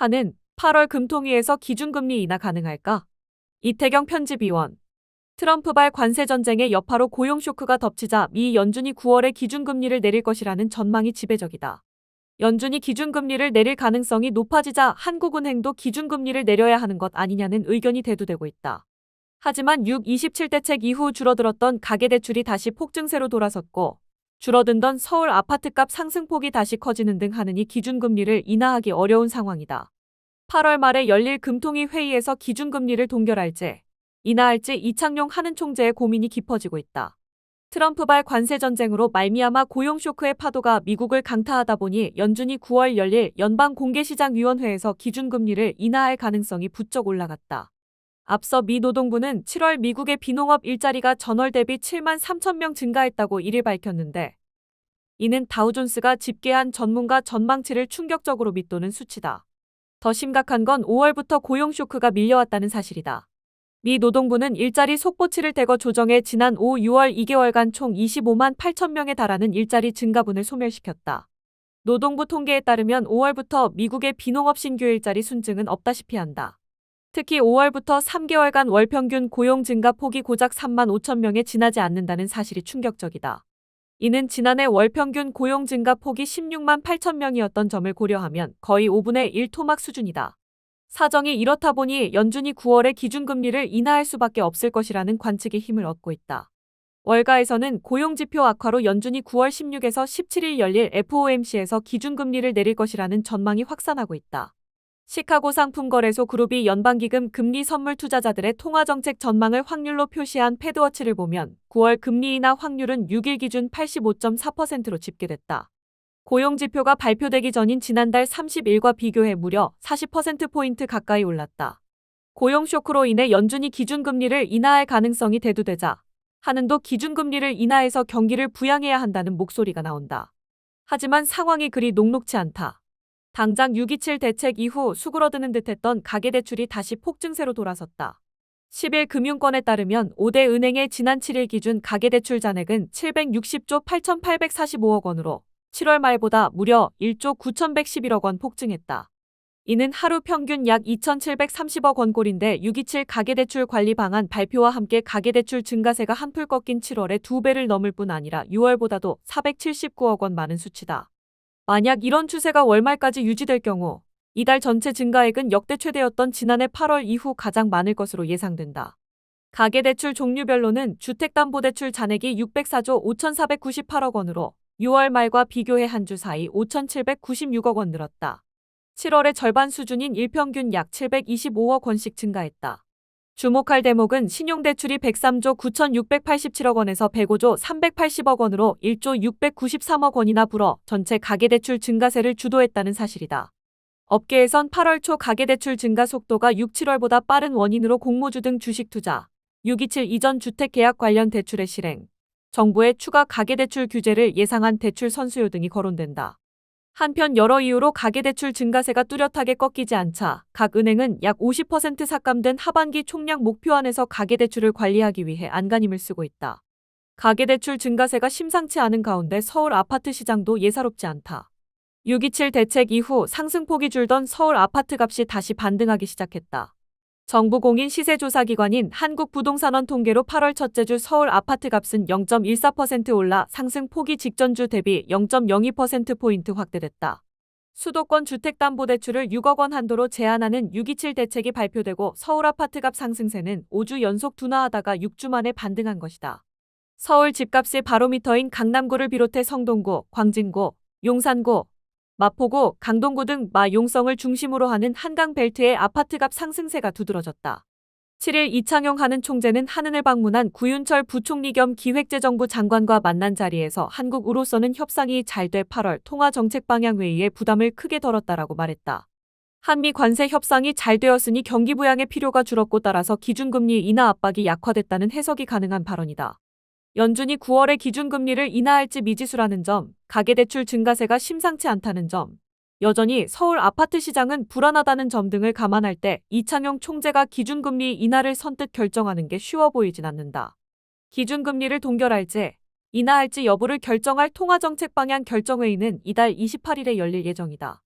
하는 8월 금통위에서 기준금리 인하 가능할까? 이태경 편집위원 트럼프발 관세 전쟁의 여파로 고용 쇼크가 덮치자 미 연준이 9월에 기준금리를 내릴 것이라는 전망이 지배적이다. 연준이 기준금리를 내릴 가능성이 높아지자 한국은행도 기준금리를 내려야 하는 것 아니냐는 의견이 대두되고 있다. 하지만 6.27 대책 이후 줄어들었던 가계대출이 다시 폭증세로 돌아섰고 줄어든던 서울 아파트값 상승폭이 다시 커지는 등 하느니 기준금리를 인하하기 어려운 상황이다. 8월 말에 열릴 금통위 회의에서 기준금리를 동결할지 인하할지 이창용 하는 총재의 고민이 깊어지고 있다. 트럼프발 관세 전쟁으로 말미암아 고용 쇼크의 파도가 미국을 강타하다 보니 연준이 9월 열릴 연방 공개시장 위원회에서 기준금리를 인하할 가능성이 부쩍 올라갔다. 앞서 미 노동부는 7월 미국의 비농업 일자리가 전월 대비 7만 3천 명 증가했다고 이를 밝혔는데 이는 다우존스가 집계한 전문가 전망치를 충격적으로 밑도는 수치다. 더 심각한 건 5월부터 고용 쇼크가 밀려왔다는 사실이다. 미 노동부는 일자리 속보치를 대거 조정해 지난 5, 6월 2개월간 총 25만 8천 명에 달하는 일자리 증가분을 소멸시켰다. 노동부 통계에 따르면 5월부터 미국의 비농업 신규 일자리 순증은 없다시피 한다. 특히 5월부터 3개월간 월 평균 고용 증가 폭이 고작 3만 5천 명에 지나지 않는다는 사실이 충격적이다. 이는 지난해 월 평균 고용 증가 폭이 16만 8천 명이었던 점을 고려하면 거의 5분의 1 토막 수준이다. 사정이 이렇다 보니 연준이 9월에 기준금리를 인하할 수밖에 없을 것이라는 관측에 힘을 얻고 있다. 월가에서는 고용지표 악화로 연준이 9월 16에서 17일 열릴 FOMC에서 기준금리를 내릴 것이라는 전망이 확산하고 있다. 시카고 상품거래소 그룹이 연방기금 금리 선물 투자자들의 통화정책 전망을 확률로 표시한 패드워치를 보면 9월 금리 인하 확률은 6일 기준 85.4%로 집계됐다. 고용지표가 발표되기 전인 지난달 30일과 비교해 무려 40%포인트 가까이 올랐다. 고용 쇼크로 인해 연준이 기준금리를 인하할 가능성이 대두되자 하는도 기준금리를 인하해서 경기를 부양해야 한다는 목소리가 나온다. 하지만 상황이 그리 녹록치 않다. 당장 6.27 대책 이후 수그러드는 듯했던 가계대출이 다시 폭증세로 돌아섰다. 10일 금융권에 따르면 5대 은행의 지난 7일 기준 가계대출 잔액은 760조 8,845억 원으로 7월 말보다 무려 1조 9,111억 원 폭증했다. 이는 하루 평균 약 2,730억 원꼴인데 627 가계대출 관리 방안 발표와 함께 가계대출 증가세가 한풀 꺾인 7월에 두 배를 넘을 뿐 아니라 6월보다도 479억 원 많은 수치다. 만약 이런 추세가 월말까지 유지될 경우 이달 전체 증가액은 역대 최대였던 지난해 8월 이후 가장 많을 것으로 예상된다. 가계대출 종류별로는 주택담보대출 잔액이 604조 5,498억 원으로 6월 말과 비교해 한 주 사이 5,796억 원 늘었다. 7월의 절반 수준인 일평균 약 725억 원씩 증가했다. 주목할 대목은 신용대출이 103조 9,687억 원에서 105조 380억 원으로 1조 693억 원이나 불어 전체 가계대출 증가세를 주도했다는 사실이다. 업계에선 8월 초 가계대출 증가 속도가 6, 7월보다 빠른 원인으로 공모주 등 주식 투자, 627 이전 주택 계약 관련 대출의 실행, 정부의 추가 가계대출 규제를 예상한 대출 선수요 등이 거론된다. 한편 여러 이유로 가계대출 증가세가 뚜렷하게 꺾이지 않자 각 은행은 약 50% 삭감된 하반기 총량 목표 안에서 가계대출을 관리하기 위해 안간힘을 쓰고 있다. 가계대출 증가세가 심상치 않은 가운데 서울 아파트 시장도 예사롭지 않다. 6.27 대책 이후 상승폭이 줄던 서울 아파트 값이 다시 반등하기 시작했다. 정부 공인 시세조사기관인 한국부동산원 통계로 8월 첫째 주 서울 아파트 값은 0.14% 올라 상승 폭이 직전주 대비 0.02%포인트 확대됐다. 수도권 주택담보대출을 6억 원 한도로 제한하는 6.27 대책이 발표되고 서울 아파트값 상승세는 5주 연속 둔화하다가 6주 만에 반등한 것이다. 서울 집값의 바로미터인 강남구를 비롯해 성동구, 광진구, 용산구, 마포구, 강동구 등 마용성을 중심으로 하는 한강 벨트의 아파트값 상승세가 두드러졌다. 7일 이창용 하는 총재는 한은을 방문한 구윤철 부총리 겸 기획재정부 장관과 만난 자리에서 한국으로서는 협상이 잘 돼 8월 통화정책방향회의에 부담을 크게 덜었다라고 말했다. 한미 관세 협상이 잘 되었으니 경기 부양의 필요가 줄었고 따라서 기준금리 인하 압박이 약화됐다는 해석이 가능한 발언이다. 연준이 9월에 기준금리를 인하할지 미지수라는 점, 가계대출 증가세가 심상치 않다는 점, 여전히 서울 아파트 시장은 불안하다는 점 등을 감안할 때 이창용 총재가 기준금리 인하를 선뜻 결정하는 게 쉬워 보이진 않는다. 기준금리를 동결할지, 인하할지 여부를 결정할 통화정책 방향 결정회의는 이달 28일에 열릴 예정이다.